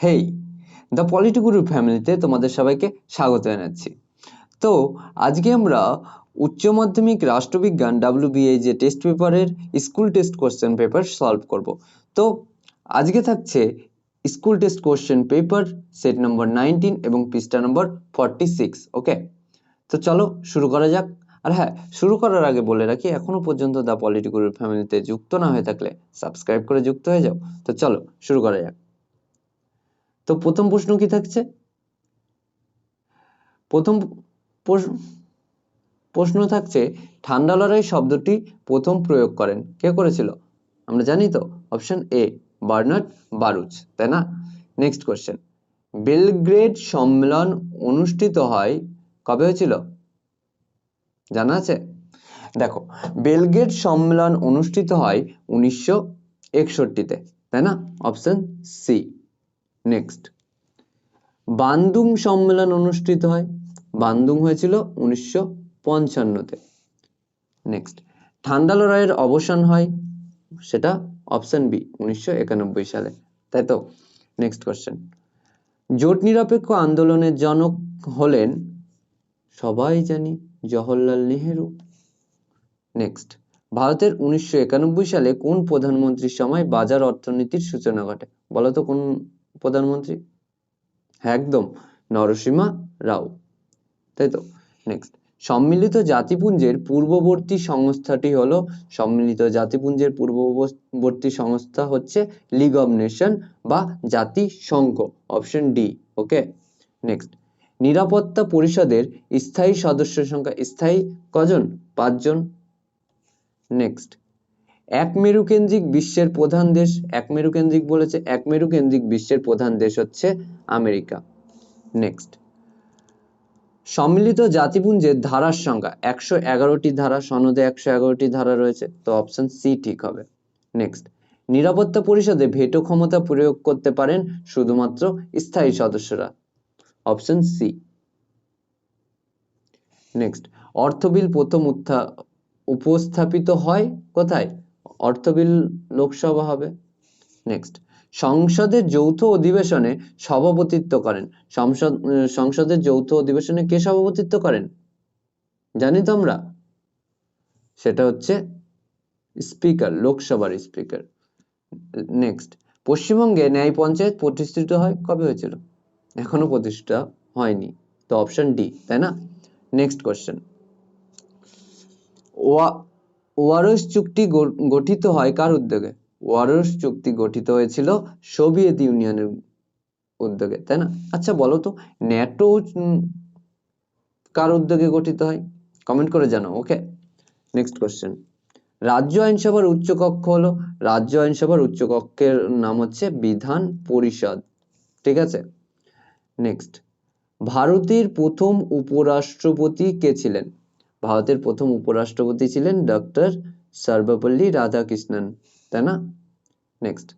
হেই the পলিটিগুরু ফ্যামিলিতে তোমাদের সবাইকে স্বাগত জানাচ্ছি। তো আজকে আমরা উচ্চ মাধ্যমিক রাষ্ট্রবিজ্ঞান ডাব্লিউবিএ যে টেস্ট পেপারের school test question paper solve করব। তো আজকে থাকছে school test question paper set নম্বর নাইনটিন এবং পৃষ্ঠা নম্বর ফর্টি সিক্স ওকে তো চলো শুরু করা যাক। আর হ্যাঁ শুরু করার আগে বলে রাখি, এখনও পর্যন্ত দ্য পলিটিক্যাল ফ্যামিলিতে যুক্ত না হয়ে থাকলে সাবস্ক্রাইব করে যুক্ত হয়ে যাও। তো চলো শুরু করা যাক। তো প্রথম প্রশ্ন কি থাকছে? প্রথম প্রশ্ন- থাকছে, ঠান্ডা লড়াই শব্দটি প্রথম প্রয়োগ করেন। কে করেছিল? আমরা জানি তো, অপশন এ, বার্নার্ড বারুচ, তাই না? Next question. বেলগ্রেড সম্মেলন অনুষ্ঠিত হয় কবে হয়েছিল? জানা আছে? দেখো, বেলগ্রেড সম্মেলন অনুষ্ঠিত হয় উনিশশো একষট্টিতে, তাই না? Option C. নেক্সট বান্দুং সম্মেলন অনুষ্ঠিত হয়। বান্দুং হয়েছিল উনিশশো পঞ্চান্নতে। নেক্সট ঠান্ডা লড়াইয়ের অবসান হয় সেটা অপশন বি উনিশশো একানব্বই সালে। তাই তো? নেক্সট কোশ্চেন জোট নিরপেক্ষ আন্দোলনের জনক হলেন সবাই জানি জওহরলাল নেহেরু। নেক্সট ভারতের উনিশশো একানব্বই সালে কোন প্রধানমন্ত্রীর সময় বাজার অর্থনীতির সূচনা ঘটে? বলতো কোন প্রধানমন্ত্রী? হ্যাঁ একদম, নরসিমা রাও। তাই তো? নেক্সট সম্মিলিত জাতিপুঞ্জের পূর্ববর্তী সংস্থাটি হলো, সম্মিলিত জাতিপুঞ্জের পূর্ববর্তী সংস্থা হচ্ছে লিগ অব নেশন বা জাতিসংঘ অপশন ডি ওকে নেক্সট নিরাপত্তা পরিষদের স্থায়ী সদস্য সংখ্যা, স্থায়ী কজন? পাঁচজন। নেক্সট এক মেরুকেন্দ্রিক বিশ্বের প্রধান দেশ, এক মেরুকেন্দ্রিক বলেছে, এক মেরুকেন্দ্রিক বিশ্বের প্রধান দেশ হচ্ছে আমেরিকা। নেক্সট সম্মিলিত জাতিপুঞ্জের ধারার সংখ্যা, একশো এগারোটি ধারা, সনদে একশো এগারোটি ধারা রয়েছে, তো অপশন সি ঠিক হবে। নেক্সট নিরাপত্তা পরিষদে ভেটো ক্ষমতা প্রয়োগ করতে পারেন শুধুমাত্র স্থায়ী সদস্যরা। অপশন সি নেক্সট অর্থ বিল প্রথম উত্থা উপস্থাপিত হয় কোথায়? অর্থ বিল লোকসভা হবে। নেক্সট সংসদের যৌথ অধিবেশনে সভাপতিত্ব করেন। সংসদ, সংসদের যৌথ অধিবেশনে কে সভাপতিত্ব করেন? জানি তো আমরা সেটা হচ্ছে স্পিকার, লোকসভার স্পিকার। নেক্সট পশ্চিমবঙ্গে ন্যায় পঞ্চায়েত প্রতিষ্ঠিত হয় কবে হয়েছিল? এখনও প্রতিষ্ঠা হয়নি। তো অপশন ডি তাই না? নেক্সট কোশ্চেন ওয়ারস চুক্তি গঠিত হয় কার উদ্যোগে? ওয়ারস চুক্তি গঠিত হয়েছিল সোভিয়েত ইউনিয়নের উদ্যোগে, তাই না? আচ্ছা বলো তো, ন্যাটো কার উদ্যোগে গঠিত হয়? কমেন্ট করে জানাও ওকে নেক্সট কোশ্চেন রাজ্য আইনসভার উচ্চকক্ষ হলো, রাজ্য আইনসভার উচ্চকক্ষের নাম হচ্ছে বিধান পরিষদ, ঠিক আছে? নেক্সট ভারতের প্রথম উপরাষ্ট্রপতি কে ছিলেন? ভারতের প্রথম উপরাষ্ট্রপতি ছিলেন ডক্টর সর্বপল্লী রাধাকৃষ্ণন, তাই না? নেক্সট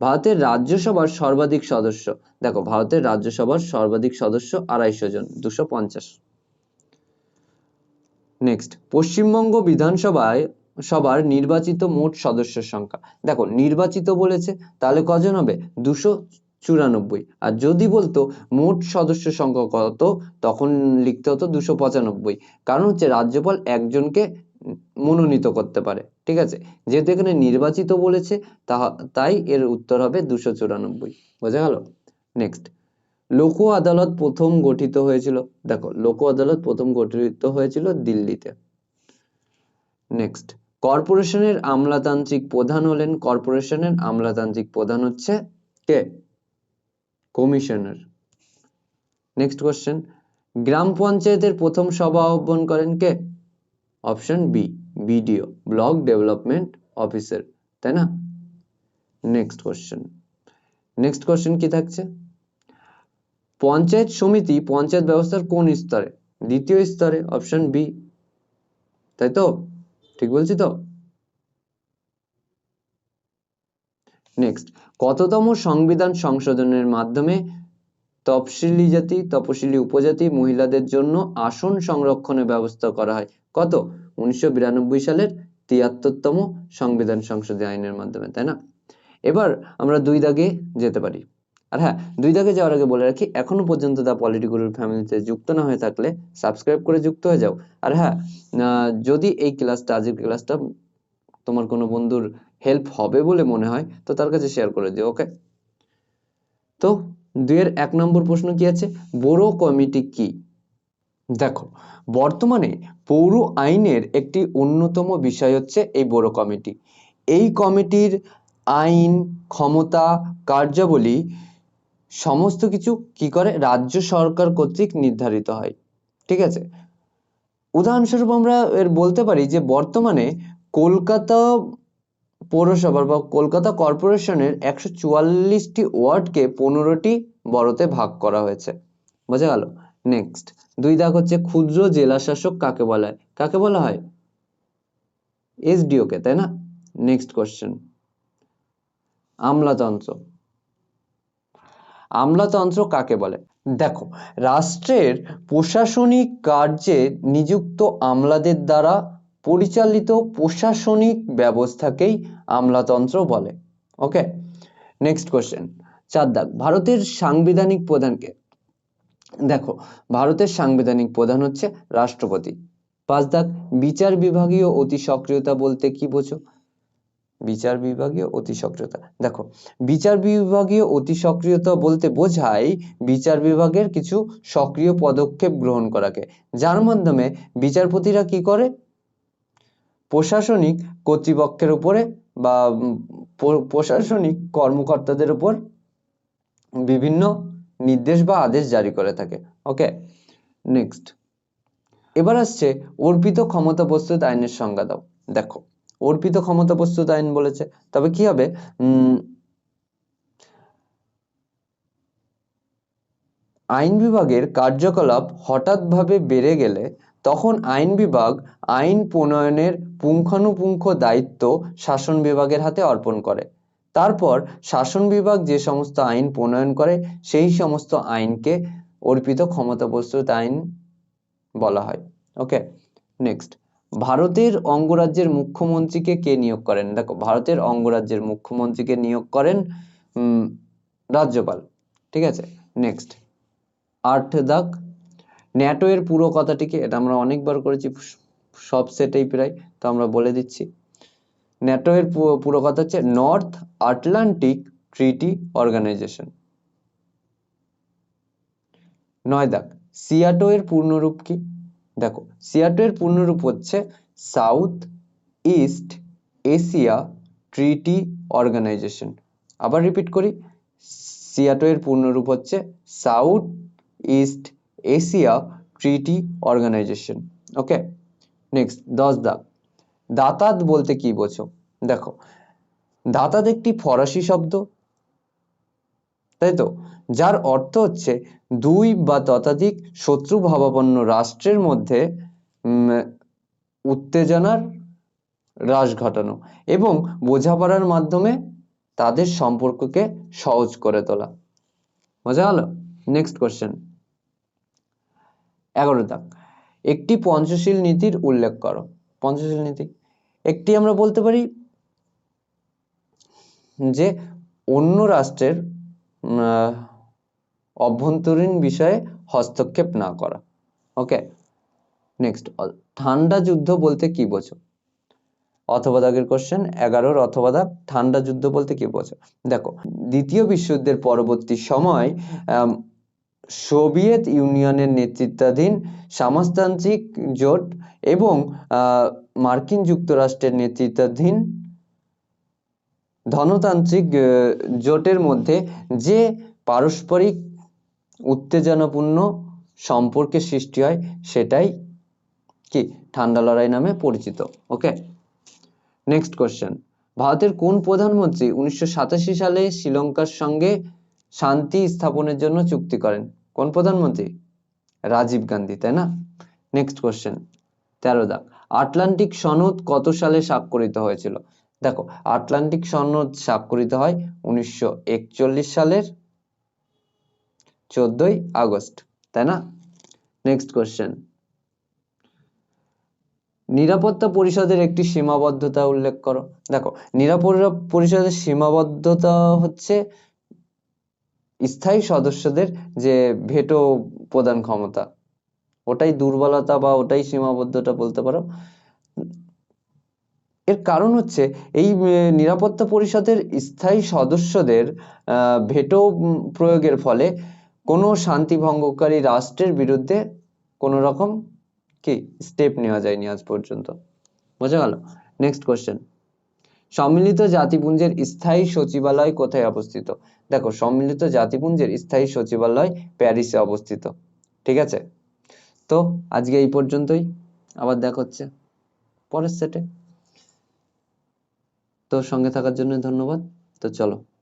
ভারতের রাজ্যসভার সর্বাধিক সদস্য, দেখো ভারতের রাজ্যসভার সর্বাধিক সদস্য আড়াইশো জন, দুশো পঞ্চাশ। নেক্সট পশ্চিমবঙ্গ বিধানসভায় সবার নির্বাচিত মোট সদস্যের সংখ্যা, দেখো নির্বাচিত বলেছে, তাহলে কজন হবে? দুশো চুরানব্বই। আর যদি বলতো মোট সদস্য সংখ্যা কত, তখন লিখতে হতো দুশো পঁচানব্বই। কারণ হচ্ছে রাজ্যপাল একজনকে মনোনীত করতে পারে, ঠিক আছে? যেহেতু এখানে নির্বাচিত বলেছে তাই এর উত্তর হবে দুশো চুরানব্বই। বোঝা গেল? নেক্সট লোক আদালত প্রথম গঠিত হয়েছিল, দেখো, লোক আদালত প্রথম গঠিত হয়েছিল দিল্লিতে। নেক্সট কর্পোরেশনের আমলাতান্ত্রিক প্রধান হলেন, কর্পোরেশনের আমলাতান্ত্রিক প্রধান হচ্ছে কে? কমিশনার। নেক্সট কোশ্চেন গ্রাম পঞ্চায়েতের প্রথম সভা আহ্বান করেন কে? Option B BDO block development officer তাই না? নেক্সট কোশ্চেন নেক্সট কোশ্চেন কি থাকছে? পঞ্চায়েত সমিতি, পঞ্চায়েত ব্যবস্থার কোন স্তরে? দ্বিতীয় স্তরে অপশন বি তাই তো? ঠিক বলছি তো? নেক্সট কততম সংবিধান সংশোধনের মাধ্যমে তফসিলি জাতি, তপশিলি উপজাতি মহিলাদের জন্য আসন সংরক্ষণের ব্যবস্থা করা হয়? কত? উনিশশো বিরানব্বই সালের তিয়াত্তরতম সংবিধান সংশোধনী আইনের মাধ্যমে, তাই না? এবার আমরা দুই দাগে যেতে পারি। আর হ্যাঁ দুই দাগে যাওয়ার আগে বলে রাখি, এখনও পর্যন্ত দা পলিটিগুরুর ফ্যামিলিতে যুক্ত না হয়ে থাকলে সাবস্ক্রাইব করে যুক্ত হয়ে যাও। আর হ্যাঁ যদি এই ক্লাসটা, আজকের ক্লাসটা তোমার কোনো বন্ধুর হেল্প হবে বলে মনে হয়, তো তার কাছে শেয়ার করে দিও ওকে তো দুইয়ের এক নম্বর প্রশ্ন কি আছে? বড় কমিটি কি? দেখো, বর্তমানে পৌর আইনের একটি অন্যতম বিষয় হচ্ছে এই বড় কমিটি। এই কমিটির আইন, ক্ষমতা, কার্যাবলী, সমস্ত কিছু কি করে? রাজ্য সরকার কর্তৃক নির্ধারিত হয়, ঠিক আছে? উদাহরণস্বরূপ আমরা এর বলতে পারি যে বর্তমানে কলকাতা পৌরসভার বা কলকাতা কর্পোরেশনের একশো চুয়াল্লিশটি ওয়ার্ডকে পনেরোটি বড়তে ভাগ করা হয়েছে। বোঝা গেল? নেক্সট দুই দাগ হচ্ছে ক্ষুদ্র জেলা শাসক কাকে বলা হয়? কাকে বলা হয়? এসডিও কে তাই না? Next question আমলাতন্ত্র। আমলাতন্ত্র কাকে বলে? দেখো, রাষ্ট্রের প্রশাসনিক কার্যে নিযুক্ত আমলাদের দ্বারা পরিচালিত প্রশাসনিক ব্যবস্থাকেই আমলাতন্ত্র বলে। ওকে নেক্সট কোশ্চেন চার দাগ ভারতের সাংবিধানিক প্রধানকে দেখো, ভারতের সাংবিধানিক প্রধান হচ্ছে রাষ্ট্রপতি। পাঁচ দাগ বিচার বিভাগীয় অতি সক্রিয়তা বলতে কি বোঝো? বিচার বিভাগীয় অতি সক্রিয়তা। দেখো, বিচার বিভাগীয় অতি সক্রিয়তা বলতে বোঝায় বিচার বিভাগের কিছু সক্রিয় পদক্ষেপ গ্রহণ করাকে। যার মাধ্যমে বিচারপতিরা কি করে? প্রশাসনিক কর্তৃপক্ষের উপরে বা প্রশাসনিক কর্মকর্তাদের উপর বিভিন্ন নির্দেশ বা আদেশ জারি করে থাকে। ওকে? নেক্সট এবার আসছে অর্পিত ক্ষমতা প্রস্তুত আইনের সংজ্ঞা দাও। দেখো, অর্পিত ক্ষমতা প্রস্তুত আইন বলেছে, তবে কি হবে? আইন বিভাগের কার্যকলাপ হঠাৎভাবে বেড়ে গেলে তখন আইন বিভাগ আইন প্রণয়নের পুঙ্খানুপুঙ্খ দায়িত্ব শাসন বিভাগের হাতে অর্পণ করে। তারপর শাসন বিভাগ যে সমস্ত আইন প্রণয়ন করে, সেই সমস্ত আইনকে অর্পিত ক্ষমতা প্রস্তুত আইন বলা হয়। Okay, next. ভারতের অঙ্গরাজ্যের মুখ্যমন্ত্রীকে কে নিয়োগ করেন? দেখো, ভারতের অঙ্গরাজ্যের মুখ্যমন্ত্রীকে নিয়োগ করেন রাজ্যপাল। ঠিক আছে, নেক্সট। আট দাগ ন্যাটো এর পুরো কথাটিকে, এটা আমরা অনেকবার করেছি, সব সেটেই প্রায়, তো আমরা বলে দিচ্ছি। ন্যাটো এর পুরো কথা হচ্ছে নর্থ আটলান্টিক ট্রিটি অর্গানাইজেশন নয় দাগ, সিয়াটো এর পূর্ণরূপ কি? দেখো, সিয়াটো এর পূর্ণরূপ হচ্ছে south east Asia treaty organization আবার রিপিট করি, সিয়াটো এর পূর্ণরূপ হচ্ছে south east Asia treaty organization okay next দশ দাগ দাতাত বলতে কি বোঝো? দেখো দাতাত একটি ফরাসি শব্দ, তাই তো? যার অর্থ হচ্ছে দুই বা ততোধিক শত্রু ভাবাপন্ন রাষ্ট্রের মধ্যে উত্তেজনার হ্রাস ঘটানো এবং বোঝাপড়ার মাধ্যমে তাদের সম্পর্ককে সহজ করে তোলা। বোঝা গেল নেক্সট কোশ্চেন এগারো দাগ। একটি পঞ্চশীল নীতির উল্লেখ করো। পঞ্চশীল নীতি। একটি আমরা বলতে পারি যে অন্য রাষ্ট্রের অভ্যন্তরীণ বিষয়ে হস্তক্ষেপ না করা। ওকে? নেক্সট ঠান্ডা যুদ্ধ বলতে কি বোঝো? অথবা দাগের কোশ্চেন এগারোর অথবা দাগ, ঠান্ডা যুদ্ধ বলতে কি বোঝো? দেখো, দ্বিতীয় বিশ্বযুদ্ধের পরবর্তী সময় সোভিয়েত ইউনিয়নের নেতৃত্বাধীন সমাজতান্ত্রিক জোট এবং মার্কিন যুক্তরাষ্ট্রের নেতৃত্বাধীন ধনতান্ত্রিক জোটের মধ্যে যে পারস্পরিক উত্তেজনাপূর্ণ সম্পর্কের সৃষ্টি হয় সেটাই কি? ঠান্ডা লড়াই নামে পরিচিত। ওকে নেক্সট কোশ্চেন ভারতের কোন প্রধানমন্ত্রী উনিশশো সাতাশি সালে শ্রীলঙ্কার সঙ্গে শান্তি স্থাপনের জন্য চুক্তি করেন? কোন প্রধানমন্ত্রী? রাজীব গান্ধী, তাই না? নেক্সট কোশ্চেন তেরো দাগ। আটলান্টিক সনদ কত সালে স্বাক্ষরিত হয়েছিল? দেখো, আটলান্টিক সনদ স্বাক্ষরিত হয় উনিশশো একচল্লিশ সালের চোদ্দই আগস্ট, তাই না? নেক্সট কোশ্চেন নিরাপত্তা পরিষদের একটি সীমাবদ্ধতা উল্লেখ করো। দেখো, নিরাপত্তা পরিষদের সীমাবদ্ধতা হচ্ছে স্থায়ী সদস্যদের যে ভেটো প্রদান ক্ষমতা, ওটাই দুর্বলতা বা ওটাই সীমাবদ্ধতা বলতে পারো। এর কারণ হচ্ছে এই নিরাপত্তা পরিষদের স্থায়ী সদস্যদের ভেটো প্রয়োগের ফলে কোনো শান্তি ভঙ্গকারী রাষ্ট্রের বিরুদ্ধে কোনো রকম কি স্টেপ নেওয়া যায়নি আজ পর্যন্ত। বোঝা গেল? নেক্সট কোশ্চেন সম্মিলিত জাতিপুঞ্জের স্থায়ী সচিবালয় কোথায় অবস্থিত? দেখো, সম্মিলিত জাতিপুঞ্জের স্থায়ী সচিবালয় প্যারিসে অবস্থিত। ঠিক আছে? তো আজকে এই পর্যন্তই। আবার দেখা হচ্ছে পরের সেটে। তো সঙ্গে থাকার জন্য ধন্যবাদ। তো চলো।